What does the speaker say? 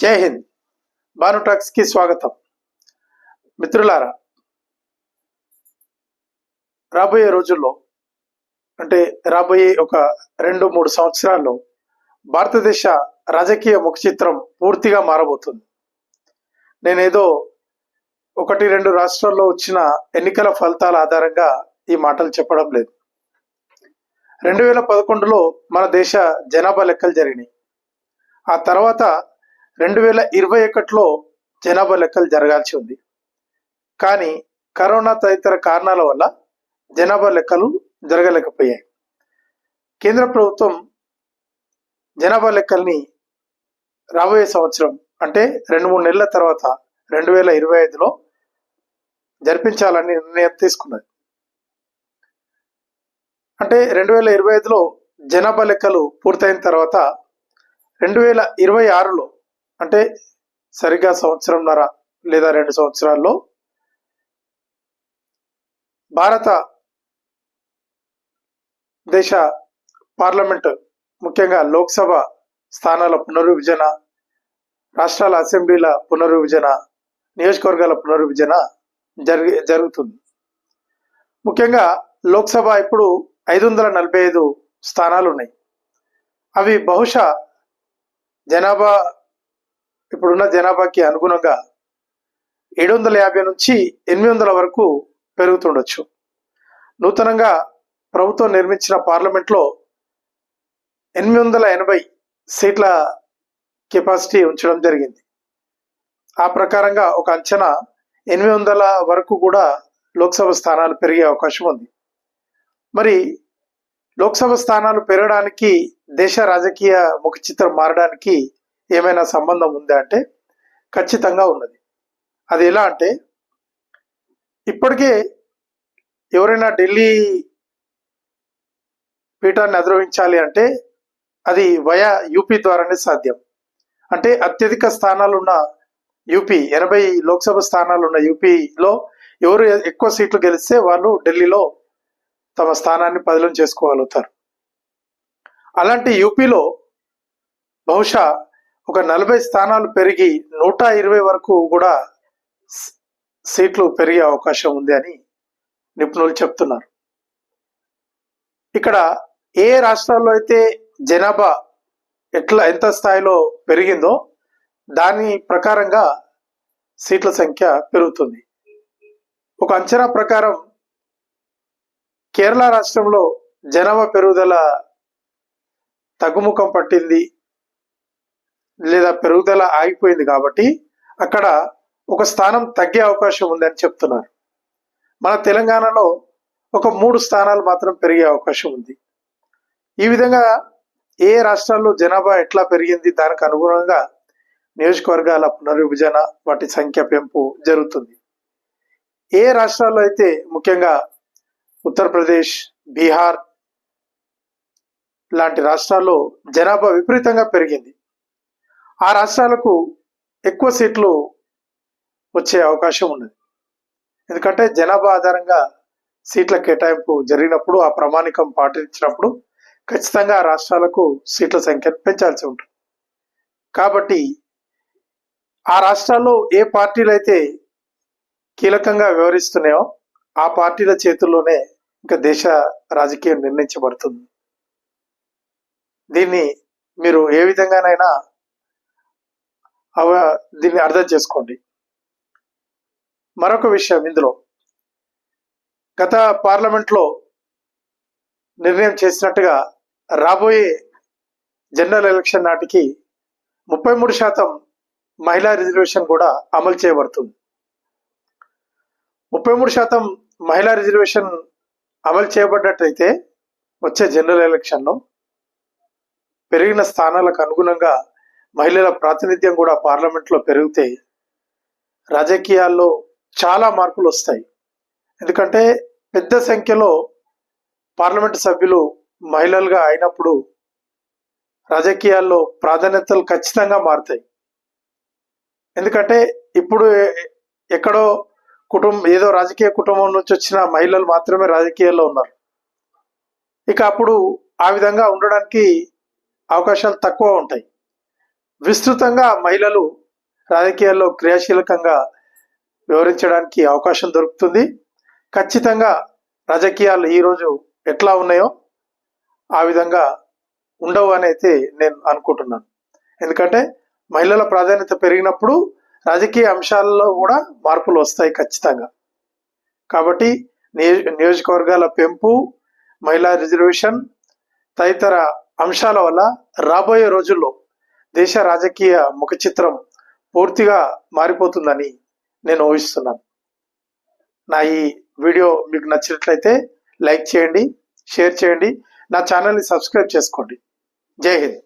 జై హింద్. భాను టాక్స్కి స్వాగతం. మిత్రులారా రాబోయే రోజుల్లో అంటే రాబోయే ఒక రెండు మూడు సంవత్సరాల్లో భారతదేశ రాజకీయ ముఖ చిత్రం పూర్తిగా మారబోతుంది. నేనేదో ఒకటి రెండు రాష్ట్రాల్లో వచ్చిన ఎన్నికల ఫలితాల ఆధారంగా ఈ మాటలు చెప్పడం లేదు. రెండు వేల పదకొండులో మన దేశ జనాభా లెక్కలు జరిగినాయి. ఆ తర్వాత రెండు వేల ఇరవై ఒకటిలో జనాభా లెక్కలు జరగాల్సి ఉంది. కానీ కరోనా తదితర కారణాల వల్ల జనాభా లెక్కలు జరగలేకపోయాయి. కేంద్ర ప్రభుత్వం జనాభా లెక్కల్ని రాబోయే సంవత్సరం అంటే రెండు మూడు నెలల తర్వాత రెండు వేల ఇరవై ఐదులో జరిపించాలని నిర్ణయం తీసుకున్నది. అంటే రెండు వేల ఇరవై ఐదులో జనాభా లెక్కలు పూర్తయిన తర్వాత రెండు వేల ఇరవై ఆరులో అంటే సరిగ్గా సంవత్సరంన్నర లేదా రెండు సంవత్సరాల్లో భారత దేశ పార్లమెంట్ ముఖ్యంగా లోక్సభ స్థానాల పునర్విభజన రాష్ట్రాల అసెంబ్లీల పునర్విభజన నియోజకవర్గాల పునర్విభజన జరిగి జరుగుతుంది. ముఖ్యంగా లోక్సభ ఇప్పుడు ఐదు వందల నలభై ఐదు స్థానాలు ఉన్నాయి అవి బహుశా జనాభా ఇప్పుడున్న జనాభాకి అనుగుణంగా ఏడు వందల యాభై నుంచి ఎనిమిది వందల వరకు పెరుగుతుండొచ్చు. నూతనంగా ప్రభుత్వం నిర్మించిన పార్లమెంట్లో ఎనిమిది వందల ఎనభై సీట్ల కెపాసిటీ ఉంచడం జరిగింది. ఆ ప్రకారంగా ఒక అంచనా ఎనిమిది వందల వరకు కూడా లోక్సభ స్థానాలు పెరిగే అవకాశం ఉంది. మరి లోక్సభ స్థానాలు పెరగడానికి దేశ రాజకీయ ముఖ చిత్రం మారడానికి ఏమైనా సంబంధం ఉందా అంటే ఖచ్చితంగా ఉన్నది. అది ఎలా అంటే ఇప్పటికే ఎవరైనా ఢిల్లీ పీఠాన్ని అధిరోహించాలి అంటే అది వయా యూపీ ద్వారానే సాధ్యం. అంటే అత్యధిక స్థానాలు ఉన్న యూపీ ఎనభై లోక్సభ స్థానాలు ఉన్న యూపీలో ఎవరు ఎక్కువ సీట్లు గెలిస్తే వాళ్ళు ఢిల్లీలో తమ స్థానాన్ని పదిలం చేసుకోగలుగుతారు. అలాంటి యూపీలో బహుశా ఒక నలభై స్థానాలు పెరిగి నూట ఇరవై వరకు కూడా సీట్లు పెరిగే అవకాశం ఉంది అని నిపుణులు చెప్తున్నారు. ఇక్కడ ఏ రాష్ట్రాల్లో అయితే జనాభా ఎట్లా ఎంత స్థాయిలో పెరిగిందో దాని ప్రకారంగా సీట్ల సంఖ్య పెరుగుతుంది. ఒక అంచనా ప్రకారం కేరళ రాష్ట్రంలో జనాభా పెరుగుదల తగ్గుముఖం పట్టింది లేదా పెరుగుదల ఆగిపోయింది కాబట్టి అక్కడ ఒక స్థానం తగ్గే అవకాశం ఉందని చెప్తున్నారు. మన తెలంగాణలో ఒక మూడు స్థానాలు మాత్రం పెరిగే అవకాశం ఉంది. ఈ విధంగా ఏ రాష్ట్రాల్లో జనాభా ఎట్లా పెరిగింది దానికి అనుగుణంగా నియోజకవర్గాల పునర్విభజన వాటి సంఖ్య పెంపు జరుగుతుంది. ఏ రాష్ట్రాల్లో అయితే ముఖ్యంగా ఉత్తరప్రదేశ్ బీహార్ లాంటి రాష్ట్రాల్లో జనాభా విపరీతంగా పెరిగింది ఆ రాష్ట్రాలకు ఎక్కువ సీట్లు వచ్చే అవకాశం ఉన్నది. ఎందుకంటే జనాభా ఆధారంగా సీట్ల కేటాయింపు జరిగినప్పుడు ఆ ప్రామాణికం పాటించినప్పుడు ఖచ్చితంగా ఆ రాష్ట్రాలకు సీట్ల సంఖ్యను పెంచాల్సి ఉంటుంది. కాబట్టి ఆ రాష్ట్రాల్లో ఏ పార్టీలు అయితే కీలకంగా వ్యవహరిస్తున్నాయో ఆ పార్టీల చేతుల్లోనే ఇంకా దేశ రాజకీయం నిర్ణయించబడుతుంది. దీన్ని మీరు ఏ విధంగానైనా అవ దీన్ని అర్థం చేసుకోండి. మరొక విషయం ఇందులో. గత పార్లమెంట్లో నిర్ణయం చేసినట్టుగా రాబోయే జనరల్ ఎలక్షన్ నాటికి ముప్పై మూడు శాతం మహిళా రిజర్వేషన్ కూడా అమలు చేయబడుతుంది. ముప్పై మూడు శాతం మహిళా రిజర్వేషన్ అమలు చేయబడ్డట్టయితే వచ్చే జనరల్ ఎలక్షన్లో పెరిగిన స్థానాలకు అనుగుణంగా మహిళల ప్రాతినిధ్యం కూడా పార్లమెంట్లో పెరిగితే రాజకీయాల్లో చాలా మార్పులు వస్తాయి. ఎందుకంటే పెద్ద సంఖ్యలో పార్లమెంటు సభ్యులు మహిళలుగా అయినప్పుడు రాజకీయాల్లో ప్రాధాన్యతలు ఖచ్చితంగా మారుతాయి. ఎందుకంటే ఇప్పుడు ఎక్కడో కుటుంబం ఏదో రాజకీయ కుటుంబం నుంచి వచ్చిన మహిళలు మాత్రమే రాజకీయాల్లో ఉన్నారు. ఇక అప్పుడు ఆ విధంగా ఉండడానికి అవకాశాలు తక్కువ ఉంటాయి. విస్తృతంగా మహిళలు రాజకీయాల్లో క్రియాశీలకంగా వివరించడానికి అవకాశం దొరుకుతుంది. ఖచ్చితంగా రాజకీయాలు ఈరోజు ఎట్లా ఉన్నాయో ఆ విధంగా ఉండవు అని అయితే నేను అనుకుంటున్నాను. ఎందుకంటే మహిళల ప్రాధాన్యత పెరిగినప్పుడు రాజకీయ అంశాలలో కూడా మార్పులు వస్తాయి ఖచ్చితంగా. కాబట్టి నియోజ నియోజకవర్గాల పెంపు మహిళా రిజర్వేషన్ తదితర అంశాల వల్ల రాబోయే రోజుల్లో దేశ రాజకీయ ముఖ చిత్రం పూర్తిగా మారిపోతుందని నేను ఊహిస్తున్నాను. నా ఈ వీడియో మీకు నచ్చినట్లయితే లైక్ చేయండి షేర్ చేయండి. నా ఛానల్ని సబ్స్క్రైబ్ చేసుకోండి. జై హింద్.